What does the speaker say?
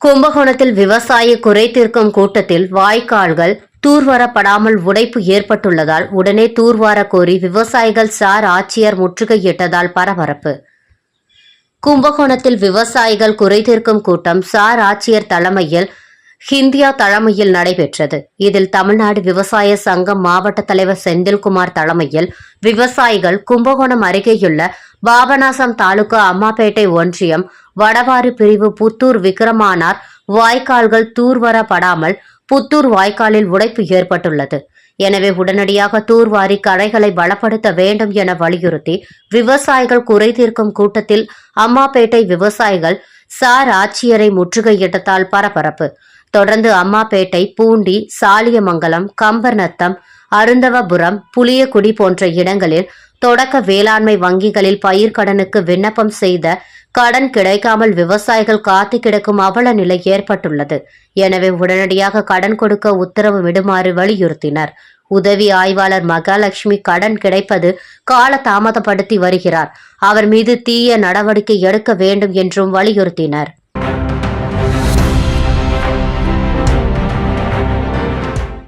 கும்பகோணத்தில் விவசாய குறை தீர்க்கும் கூட்டத்தில் வாய்க்கால்கள் தூர்வாரப்படாமல் உடைப்பு ஏற்பட்டுள்ளதால் உடனே தூர்வார கோரி விவசாயிகள் சார் ஆட்சியர் முற்றுகையிட்டதால் பரபரப்பு. கும்பகோணத்தில் விவசாயிகள் குறை தீர்க்கும் கூட்டம் சார் ஆட்சியர் தலைமையில் ஹிந்தியா தலைமையில் நடைபெற்றது. இதில் தமிழ்நாடு விவசாய சங்கம் மாவட்ட தலைவர் செந்தில்குமார் தலைமையில் விவசாயிகள் கும்பகோணம் அருகேயுள்ள பாபநாசம் தாலுகா அம்மாப்பேட்டை ஒன்றியம் வடவாறு பிரிவு புத்தூர் விக்ரமானார் வாய்க்கால்கள் தூர்வரப்படாமல் புத்தூர் வாய்க்காலில் உடைப்பு ஏற்பட்டுள்ளது. எனவே உடனடியாக தூர்வாரி கடைகளை பலப்படுத்த வேண்டும் என வலியுறுத்தி விவசாயிகள் குறை தீர்க்கும் கூட்டத்தில் அம்மாப்பேட்டை விவசாயிகள் சார் ஆட்சியரை முற்றுகையிட்டதால் பரபரப்பு. தொடர்ந்து அம்மாப்பேட்டை பூண்டி சாலியமங்கலம் கம்பர்நத்தம் அருந்தவபுரம் புளியக்குடி போன்ற இடங்களில் தொடக்க வேளாண்மை வங்கிகளில் பயிர்க்கடனுக்கு விண்ணப்பம் செய்த கடன் கிடைக்காமல் விவசாயிகள் காத்து கிடக்கும் அவல நிலை ஏற்பட்டுள்ளது. எனவே உடனடியாக கடன் கொடுக்க உத்தரவு விடுமாறு வலியுறுத்தினர். உதவி ஆய்வாளர் மகாலட்சுமி கடன் கிடைப்பது கால தாமதப்படுத்தி வருகிறார். அவர் மீது தீய நடவடிக்கை எடுக்க வேண்டும் என்றும் வலியுறுத்தினர்.